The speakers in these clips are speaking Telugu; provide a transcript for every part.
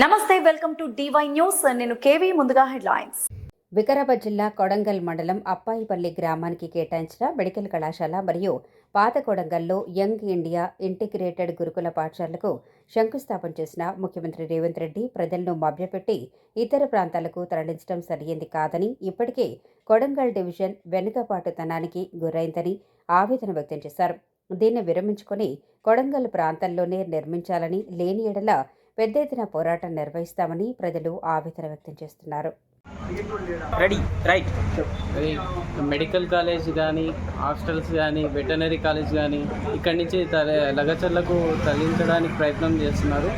నమస్తే వెల్కమ్ టు డివై న్యూస్ నేను కేవీ ముందుగా హెడ్లైన్స్. వికారాబాద్ జిల్లా కొడంగల్ మండలం అప్పాయిపల్లి గ్రామానికి కేటాయించిన మెడికల్ కళాశాల మరియు పాత కొడంగల్లో యంగ్ ఇండియా ఇంటిగ్రేటెడ్ గురుకుల పాఠశాలకు శంకుస్థాపన చేసిన ముఖ్యమంత్రి రేవంత్ రెడ్డి ప్రజలను మభ్యపెట్టి ఇతర ప్రాంతాలకు తరలించడం సరియైంది కాదని ఇప్పటికే కొడంగల్ డివిజన్ వెనుకపాటుతనానికి గురైందని ఆవేదన వ్యక్తం చేశారు. దీన్ని విరమించుకొని కొడంగల్ ప్రాంతంలోనే నిర్మించాలని లేని ఎడల పెద్ద ఎత్తున పోరాటం నిర్వహిస్తామని ప్రజలు ఆవేదన వ్యక్తం చేస్తున్నారు. రెడీ రైట్ మెడికల్ కాలేజ్ కానీ హాస్టల్స్ కానీ వెటనరీ కాలేజ్ కానీ ఇక్కడి నుంచి తర లగచర్లకు తరలించడానికి ప్రయత్నం చేస్తున్నారు.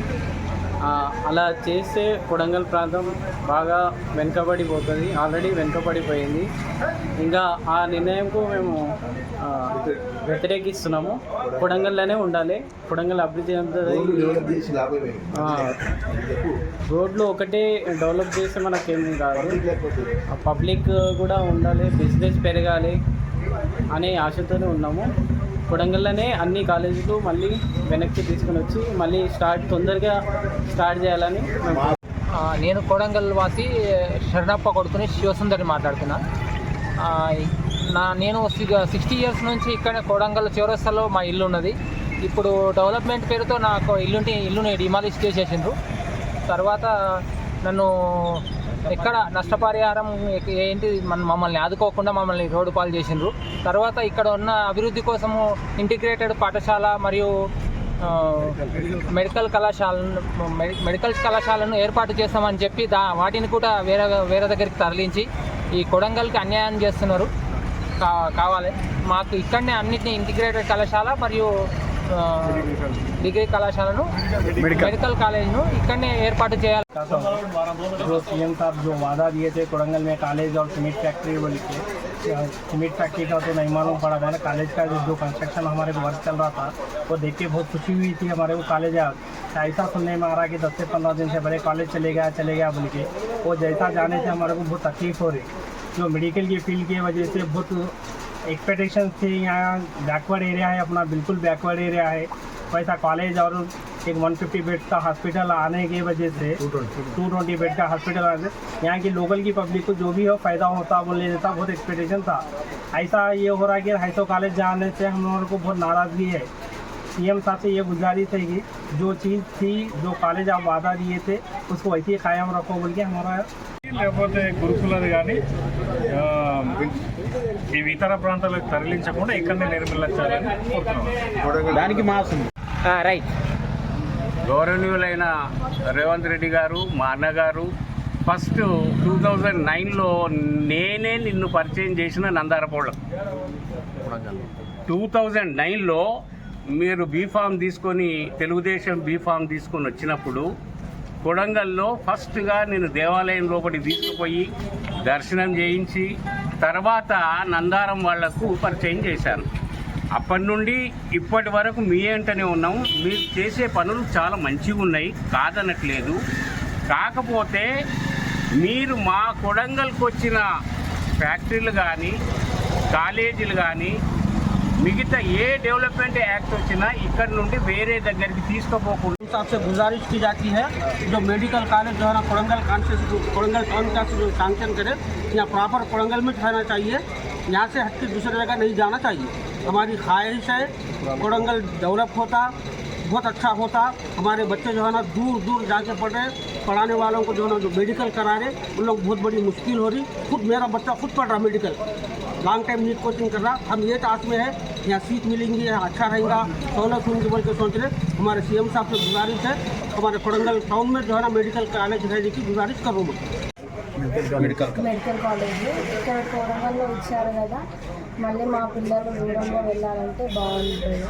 అలా చేస్తే కొడంగల్ ప్రాంతం బాగా వెనుకబడిపోతుంది. ఆల్రెడీ వెనుకబడిపోయింది. ఇంకా ఆ నిర్ణయంకు మేము వ్యతిరేకిస్తున్నాము. కొడంగల్లోనే ఉండాలి. కొడంగల్ అభివృద్ధి చెందుతుంది. రోడ్లు ఒకటే డెవలప్ చేస్తే మనకేమి కాదు. పబ్లిక్ కూడా ఉండాలి. బిజినెస్ పెరగాలి అనే ఆశతోనే ఉన్నాము. కొడంగల్లోనే అన్ని కాలేజీలు మళ్ళీ వెనక్కి తీసుకుని వచ్చి మళ్ళీ స్టార్ట్ తొందరగా స్టార్ట్ చేయాలని నేను కొడంగల్ వాసి శరణప్ప కొడుకుని శివసుందరి మాట్లాడుతున్నా. ఆ, నా నేను సిక్స్టీ ఇయర్స్ నుంచి ఇక్కడ కొడంగల్ చివరస్తలో మా ఇల్లు ఉన్నది. ఇప్పుడు డెవలప్మెంట్ పేరుతో నాకు ఇల్లుంటి ఇల్లుని డిమాలిష్ చేసేసిండ్రు. తర్వాత నన్ను ఎక్కడ నష్టపరిహారం ఏంటి? మన మమ్మల్ని ఆదుకోకుండా మమ్మల్ని రోడ్డు పాలు చేసిండ్రు. తర్వాత ఇక్కడ ఉన్న అభివృద్ధి కోసము ఇంటిగ్రేటెడ్ పాఠశాల మరియు మెడికల్ కళాశాలను మెడికల్ కళాశాలను ఏర్పాటు చేస్తామని చెప్పి దా వాటిని కూడా వేరే వేరే దగ్గరికి తరలించి ఈ కొడంగల్కి అన్యాయం చేస్తున్నారు. కా కావాలి. మాకు ఇక్కడనే అన్నిటిని ఇంటిగ్రేటెడ్ కళాశాల మరియు డిగ్రీ కళాశాలను మెడికల్ కాలేజ్ను ఇక్కడనే ఏర్పాటు చేయాలి जो सीएम साहब जो वादा दिए थे कोरंगल में कॉलेज और सीमेंट फैक्ट्री बोल के सीमेंट फैक्ट्री का तो नहीं मालूम पड़ा था ना कॉलेज का जो जो कंस्ट्रक्शन हमारे को वर्क चल रहा था वो देख के बहुत खुशी हुई थी हमारे को कॉलेज ऐसा सुनने में आ रहा कि दस से पंद्रह दिन से पहले कॉलेज चले गया चले गया बोल के वो जैसा जाने से हमारे को बहुत तकलीफ हो रही जो मेडिकल की फील्ड की वजह से बहुत एक्सपेक्टेशन थी यहाँ बैकवर्ड एरिया है, अपना बिल्कुल बैकवर्ड एरिया है। वैसा कॉलेज और एक 150 बेड का हॉस्पिटल आने की वजह से 220 बेड का हॉस्पिटल आने यहाँ की लोकल की पब्लिक को जो भी हो, फ़ायदा होता, वो ले लेता, बहुत एक्सपेक्टेशन था। ऐसा ये हो रहा है कि हाईसो कॉलेज जाने से हम लोगों को बहुत नाराज़गी है। सीएम साहब से ये गुजारिश है कि जो चीज़ थी, जो कॉलेज आप वादा दिए थे, उसको वैसे ही कायम रखो बोल के हमारा लेवल ఇవి ఇతర ప్రాంతాలకు తరలించకుండా ఇక్కడనే నిర్మించాలని కోరుతున్నాం. దానికి రైట్. గౌరవనీయులైన రేవంత్ రెడ్డి గారు మా అన్నగారు ఫస్ట్ టూ థౌజండ్ నైన్లో నేనే నిన్ను పరిచయం చేసిన నందారపోళ్ళం టూ థౌజండ్ నైన్లో మీరు బీఫామ్ తీసుకొని తెలుగుదేశం బీఫామ్ తీసుకొని వచ్చినప్పుడు కొడంగల్లో ఫస్ట్గా నేను దేవాలయం లోపలికి తీసుకుపోయి దర్శనం చేయించి తర్వాత నందారం వాళ్ళకు పరిచయం చేశాను. అప్పటి నుండి ఇప్పటి వరకు మీ ఏంటనే ఉన్నాం మీరు చేసే పనులు చాలా మంచిగా ఉన్నాయి. కాదనట్లేదు. కాకపోతే మీరు మా కొడంగల్కి వచ్చిన ఫ్యాక్టరీలు కానీ కాలేజీలు కానీ మిగతా ఏ డెవలప్మెంట్ యాక్ట్ వచ్చినా ఇక్కడ నుండి వేరే దగ్గరికి తీసుకుపోకుండా साहब से गुजारिश की जाती है जो मेडिकल कॉलेज जो है ना कोरंगल कांसे कोरंगल टाउन का जो सैंक्शन करे यहाँ प्रॉपर कोरंगल में ठहरना चाहिए यहाँ से हट के दूसरी जगह नहीं जाना चाहिए हमारी ख्वाहिश है कोरंगल डेवलप होता बहुत अच्छा होता हमारे बच्चे जो है ना दूर दूर जाके पढ़ रहे पढ़ाने वालों को जो है ना जो मेडिकल करा रहे उन लोग बहुत बड़ी मुश्किल हो रही खुद मेरा बच्चा खुद पढ़ रहा medical long time NEET coaching कर रहा हम ये आस में है यहाँ सीट मिलेंगी यहाँ अच्छा रहेगा सहूलत होंगी बोल के सोच रहे हमारे सीएम साहब से गुजारिश है हमारे कोरंगल टाउन में जो है ना मेडिकल कॉलेज रहने की गुजारिश करूँ मैं మెడికల్ కాలేజ్ ఇక్కడ కోరంగల్లో ఇచ్చారు కదా మళ్ళీ మా పిల్లలు దూరంగా వెళ్ళాలంటే బాగుంటుంది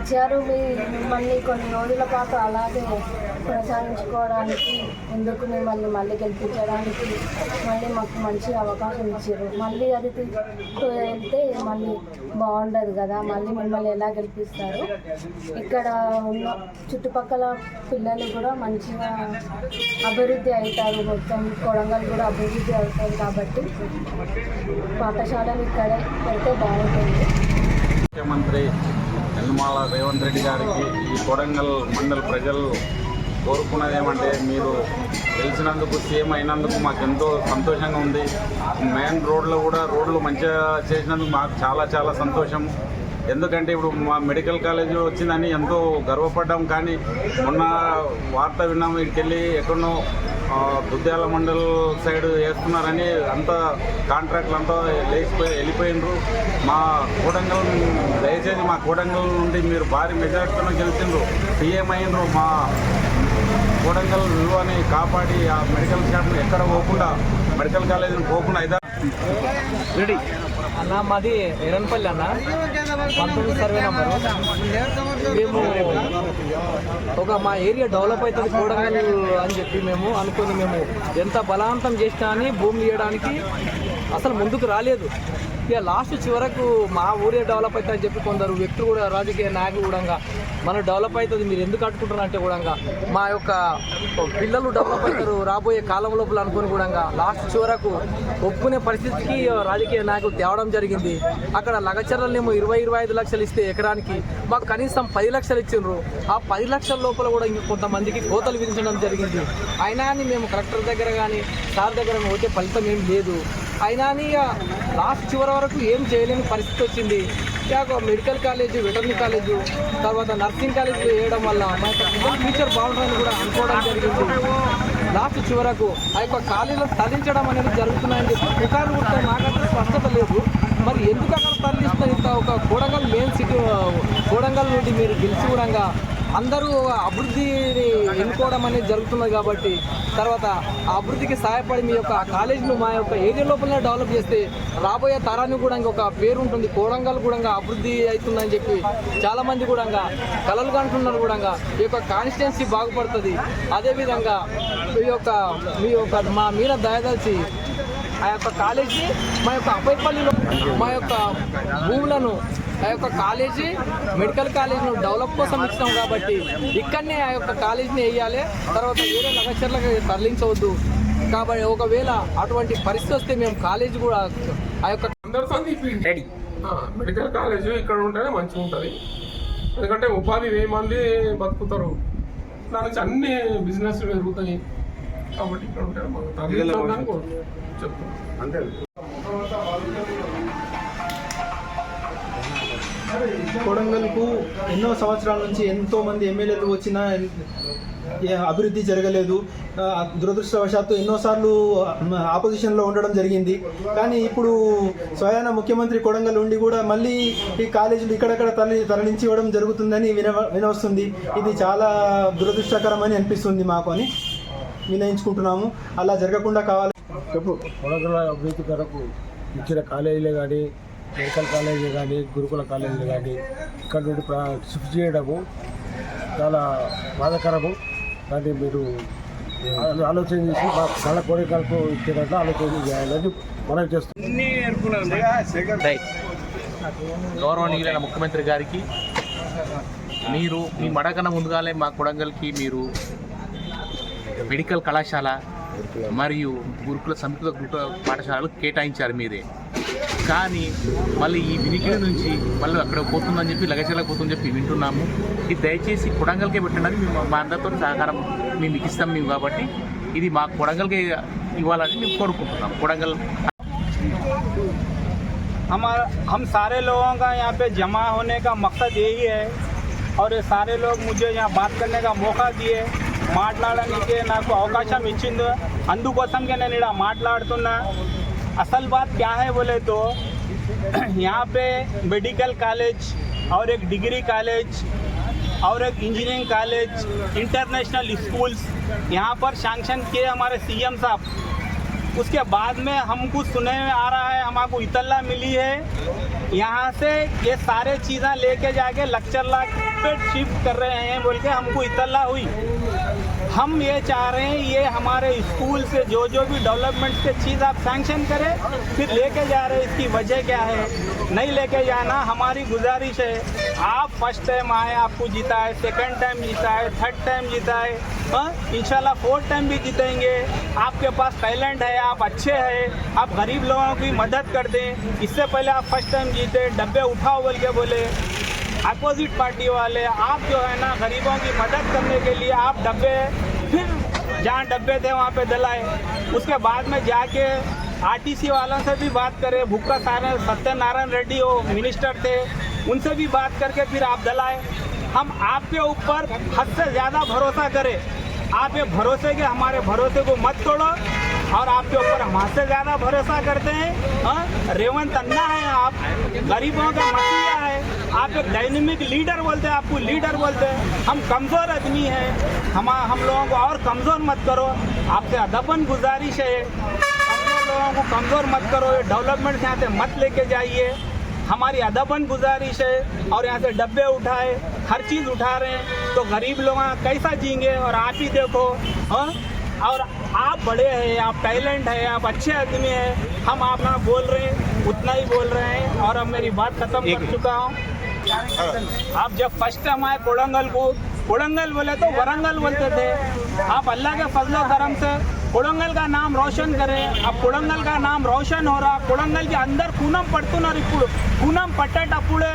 ఇచ్చారు మీ మిమ్మల్ని కొన్ని రోజుల పాటు అలాగే కొనసాగించుకోవడానికి ఎందుకు మిమ్మల్ని మళ్ళీ గెలిపించడానికి మళ్ళీ మాకు మంచి అవకాశం ఇచ్చారు. మళ్ళీ అది వెళ్తే మళ్ళీ బాగుండదు కదా మళ్ళీ మిమ్మల్ని ఎలా గెలిపిస్తారు? ఇక్కడ ఉన్న చుట్టుపక్కల పిల్లలు కూడా మంచిగా అభివృద్ధి అవుతారు. మొత్తం కొడంగల్ కూడా అభివృద్ధి అవుతుంది కాబట్టి పాఠశాలలు ఇక్కడే పెడితే బాగుంటుంది. ముఖ్యమంత్రి నిర్మల రేవంత్ రెడ్డి గారికి ఈ కొడంగల్ మండల ప్రజలు కోరుకున్నది ఏమంటే మీరు గెలిచినందుకు సీఎం అయినందుకు మాకు ఎంతో సంతోషంగా ఉంది. మెయిన్ రోడ్లో కూడా రోడ్లు మంచిగా చేసినందుకు మాకు చాలా చాలా సంతోషం. ఎందుకంటే ఇప్పుడు మా మెడికల్ కాలేజ్ వచ్చిందని ఎంతో గర్వపడ్డాం. కానీ మొన్న వార్త విన్నాం ఇక్కడికి వెళ్ళి ఎక్కడో దుద్యాల మండల్ సైడ్ వేస్తున్నారని అంత కాంట్రాక్ట్లు అంతా లేచిపోయి వెళ్ళిపోయినరు. మా కూడంగల్ దయచేసి మా కూడంగల్ నుండి మీరు భారీ మెజార్టీతో గెలిచిండ్రు సీఎం అయినరు మా కూడంగల్ విలువని కాపాడి ఆ మెడికల్ షాప్ను ఎక్కడ పోకుండా మెడికల్ కాలేజీని పోకుండా అయితే అన్న మాది ఎరన్పల్లి అన్న. పంతొమ్మిది సర్వే నెంబరు. మేము ఒక మా ఏరియా డెవలప్ అవుతుంది కూడంగల్ అని చెప్పి మేము అనుకుని మేము ఎంత బలవంతం చేసినా అని భూమి ఇవ్వడానికి అసలు ముందుకు రాలేదు. ఇక లాస్ట్ చివరకు మా ఊరే డెవలప్ అవుతుందని చెప్పి కొందరు వ్యక్తులు కూడా రాజకీయ నాయకులు కూడా మనం డెవలప్ అవుతుంది మీరు ఎందుకు అట్టుకుంటారు అంటే కూడా మా యొక్క పిల్లలు డెవలప్ అవుతారు రాబోయే కాలం లోపల అనుకుని కూడా లాస్ట్ చివరకు ఒప్పుకునే పరిస్థితికి రాజకీయ నాయకులు తేవడం జరిగింది. అక్కడ లగచర్లనేమో ఇరవై ఇరవై ఐదు లక్షలు ఇస్తే ఎకరానికి మాకు కనీసం పది లక్షలు ఇచ్చిండ్రు. ఆ పది లక్షల లోపల కూడా ఇంక కొంతమందికి కోతలు విధించడం జరిగింది. అయినా అని మేము కలెక్టర్ దగ్గర కానీ సార్ దగ్గర వచ్చే ఫలితం ఏం లేదు. అయినా ఇక లాస్ట్ చివరి వరకు ఏం చేయలేని పరిస్థితి వచ్చింది. ఇక మెడికల్ కాలేజ్ వెటర్నరీ కాలేజ్ తర్వాత నర్సింగ్ కాలేజ్ వేయడం వల్ల మా యొక్క ఫ్యూచర్ బాగుంటుందని కూడా అనుకోవడం జరిగింది. లాస్ట్ చివరకు ఆ యొక్క ఖాళీలను తరలించడం అనేది జరుగుతున్నాయని చెప్పి పుకారు కూడా నాకంటే స్పష్టత లేదు. మరి ఎందుకు అక్కడ తరలిస్తే ఇంత ఒక కోడంగల్ మెయిన్ సిటీ కోడంగల్ నుండి మీరు గెలిచి కూడా అందరూ అభివృద్ధిని ఎన్నుకోవడం అనేది జరుగుతున్నది కాబట్టి తర్వాత ఆ అభివృద్ధికి సహాయపడి మీ యొక్క కాలేజీను మా యొక్క ఏరియా లోపలనే డెవలప్ చేస్తే రాబోయే తరానికి కూడా ఇంకొక పేరు ఉంటుంది. కోడంగల్ కూడా అభివృద్ధి అవుతుందని చెప్పి చాలామంది కూడా కలలు కంటున్నారు కూడా ఈ యొక్క కాన్స్టిట్యున్సీ బాగుపడుతుంది. అదేవిధంగా మీ యొక్క మీ యొక్క మా మీద దయదలిచి ఆ యొక్క కాలేజీ మా యొక్క అప్పైపల్లిలో మా యొక్క భూములను ఆ యొక్క కాలేజీ మెడికల్ కాలేజీను డెవలప్ కోసం ఇచ్చినాం కాబట్టి ఇక్కడనే ఆ యొక్క కాలేజీని వేయాలి. తర్వాత వేరే లగచర్లకు తరలించవద్దు. కాబట్టి ఒకవేళ అటువంటి పరిస్థితి వస్తే మేము కాలేజీ కూడా ఆ యొక్క రెడీ. మెడికల్ కాలేజ్ ఇక్కడ ఉంటేనే మంచిగా ఉంటుంది. ఎందుకంటే ఉపాధి వెయ్యి మంది బతుకుతారు. దాని నుంచి అన్ని బిజినెస్ పెరుగుతాయి. కాబట్టి ఇక్కడ ఉంటే మనం తరలించాలని కొడంగల్కు ఎన్నో సంవత్సరాల నుంచి ఎంతోమంది ఎమ్మెల్యేలు వచ్చినా ఏ అభివృద్ధి జరగలేదు. దురదృష్టవశాత్తు ఎన్నోసార్లు ఆపోజిషన్లో ఉండడం జరిగింది. కానీ ఇప్పుడు స్వయాన ముఖ్యమంత్రి కొడంగల్ ఉండి కూడా మళ్ళీ ఈ కాలేజీలు ఇక్కడక్కడ తరలి తరలించి ఇవ్వడం జరుగుతుందని విన వినవస్తుంది. ఇది చాలా దురదృష్టకరమని అనిపిస్తుంది మాకు అని వినయించుకుంటున్నాము. అలా జరగకుండా కావాలి. చెప్పు కొడంగల్ అభివృద్ధి కొరకు ఇచ్చిన కాలేజీలే కానీ మెడికల్ కాలేజీలు కానీ గురుకుల కాలేజీలు కానీ ఇక్కడ నుండి ప్రా- షిఫ్ట్ చేయడము చాలా బాధాకరము. కానీ మీరు ఆలోచన చేసి మా కళ కోరికలకు ఇచ్చేటట్లు ఆలోచన చేయాలని మనం చేస్తున్నాం. రైట్ గౌరవనీయులైన ముఖ్యమంత్రి గారికి మీరు మీ మడకన ముందుగానే మా కొడంగల్కి మీరు మెడికల్ కళాశాల మరియు గురుకుల సంయుక్త గురుకుల పాఠశాలలు కేటాయించారు మీరే. కానీ మళ్ళీ ఈ వినికిడి నుంచి మళ్ళీ అక్కడ పోతుందని చెప్పి లగచర్లకు పోతుందని చెప్పి వింటున్నాము ఇది దయచేసి కొడంగల్కే పెట్టండి మేము మా అందరితో సహకారం మేము మీకు ఇస్తాం మేము కాబట్టి ఇది మా కొడంగల్కే ఇవ్వాలని మేము కోరుకుంటున్నాం కొడంగల్ हमारा हम सारे लोगों का यहाँ पे जमा होने का मकसद यही है और ये सारे लोग मुझे यहाँ बात करने का मौका दिए మాట్లాడడానికి నాకు అవకాశం ఇచ్చింది అందుకోసంకే నేను ఇక్కడ మాట్లాడుతున్నా असल बात क्या है बोले तो यहाँ पे मेडिकल कॉलेज और एक डिग्री कॉलेज और एक इंजीनियरिंग कॉलेज इंटरनेशनल स्कूल्स यहाँ पर सैंक्शन किए हमारे सीएम साहब। उसके बाद में हमको सुने में आ रहा है हमको इतला मिली है। यहाँ से ये सारे चीज़ें लेके जाके लक्चर लाख पे शिफ्ट कर रहे हैं, बोल के हमको इतला हुई। हम ये चाह रहे हैं, ये हमारे स्कूल से जो जो भी डेवलपमेंट के चीज़ आप सैंक्शन करें, फिर लेके जा रहे हैं, इसकी वजह क्या है? नहीं लेके जाना हमारी गुजारिश है। आप फ़र्स्ट टाइम आए, आपको जीता है सेकंड टाइम जीता है थर्ड टाइम जीता है हाँ? इंशाल्लाह फोर्थ टाइम भी जीतेंगे। आपके पास टैलेंट है, आप अच्छे हैं, आप गरीब लोगों की मदद कर दें। इससे पहले आप फ़र्स्ट टाइम जीते, डब्बे उठाओ बोल के बोले। अपोजिट पार्टी वाले, आप जो है ना गरीबों की मदद करने के लिए आप डब्बे फिर जहाँ डब्बे थे, वहाँ पे दलाए उसके बाद में जाके आरटीसी वालों से भी बात करें। भुक्का सारे सत्यनारायण रेड्डी वो मिनिस्टर थे, उनसे भी बात करके फिर आप दलाए हम आपके ऊपर हद से ज़्यादा भरोसा करें। आप ये भरोसे के, हमारे भरोसे को मत तोड़ो और आपके ऊपर हम हद से ज़्यादा भरोसा करते हैं। हाँ? रेवंत अन्ना है आप। गरीबों का है आप एक डायनेमिक लीडर बोलते हैं आपको लीडर बोलते हैं। हम कमज़ोर आदमी हैं। हम हम लोगों को और कमज़ोर मत करो। आपसे अदबन गुजारिश है। लोगों को कमज़ोर मत करो। ये डेवलपमेंट यहाँ से मत लेके जाइए। हमारी अदबन गुजारिश है और यहाँ से डब्बे उठाए हर चीज़ उठा रहे हैं। तो गरीब लोग कैसा जीएँगे? और आप ही देखो हाँ? और आप बड़े हैं आप टैलेंट है आप अच्छे आदमी हैं। हम आप ना बोल रहे हैं उतना ही बोल रहे हैं। और अब मेरी बात खत्म कर चुका हूँ। आप जब फर्स्ट टाइम आए कोड़ंगल को कोड़ंगल बोले तो वरंगल बोलते थे आप अल्लाह के फजल करम से कोड़ंगल का नाम रोशन करें अब कोड़ंगल का नाम रोशन हो रहा कोड़ंगल के अंदर पूनम పడుతున్నారు ఇప్పుడు పూనం పట్టేటప్పుడే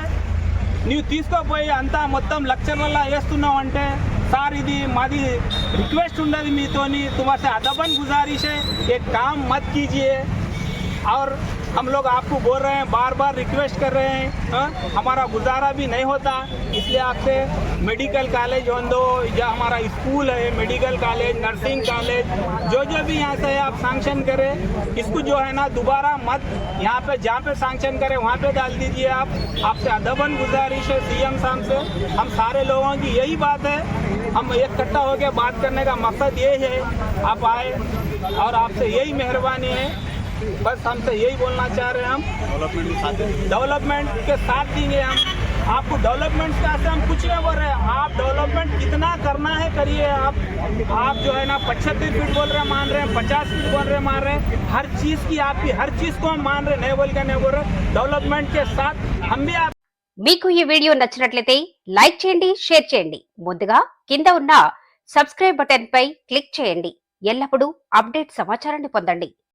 నీవు తీసుకుపోయి అంతా మొత్తం లెక్చర్లలో వేస్తున్నావు అంటే సార్ ఇది మాది రిక్వెస్ట్ ఉండదు మీతోని तुम्हारे अदबन गुजारिश है ये काम मत कीजिए और हम लोग आपको बोल रहे हैं बार बार रिक्वेस्ट कर रहे हैं हाँ? हमारा गुजारा भी नहीं होता। इसलिए आपसे मेडिकल कॉलेज हो दो या हमारा स्कूल है मेडिकल कॉलेज नर्सिंग कॉलेज जो जो भी यहाँ से है आप सैंक्शन करें, इसको जो है ना, दोबारा मत यहाँ पे, जहाँ पे सैंक्शन करें, वहाँ पे डाल दीजिए आप। आपसे अदबन गुजारिश है सीएम साहब से। हम सारे लोगों की यही बात है। हम इकट्ठा होकर बात करने का मकसद ये है। आप आए और आपसे यही मेहरबानी है। बस हमसे यही बोलना चाह रहे हैं हम डेवलपमेंट के साथ देंगे हम आपको डेवलपमेंट का से हम कुछ नहीं बोल रहे आप डेवलपमेंट कितना करना है करिए आप आप जो है ना पचहत्तर फीट बोल रहे हैं मान रहे हैं पचास फीट बोल रहे हैं मान रहे हैं हर चीज़ की आपकी हर चीज़ को हम मान रहे हैं नहीं बोल के नहीं बोल रहे डेवलपमेंट के साथ हम भी आप మీకు ఈ వీడియో నచ్చినట్లయితే లైక్ చేయండి షేర్ చేయండి ముందుగా కింద ఉన్న సబ్స్క్రైబ్ బటన్ పై క్లిక్ చేయండి ఎల్లప్పుడూ అప్డేట్ సమాచారాన్ని పొందండి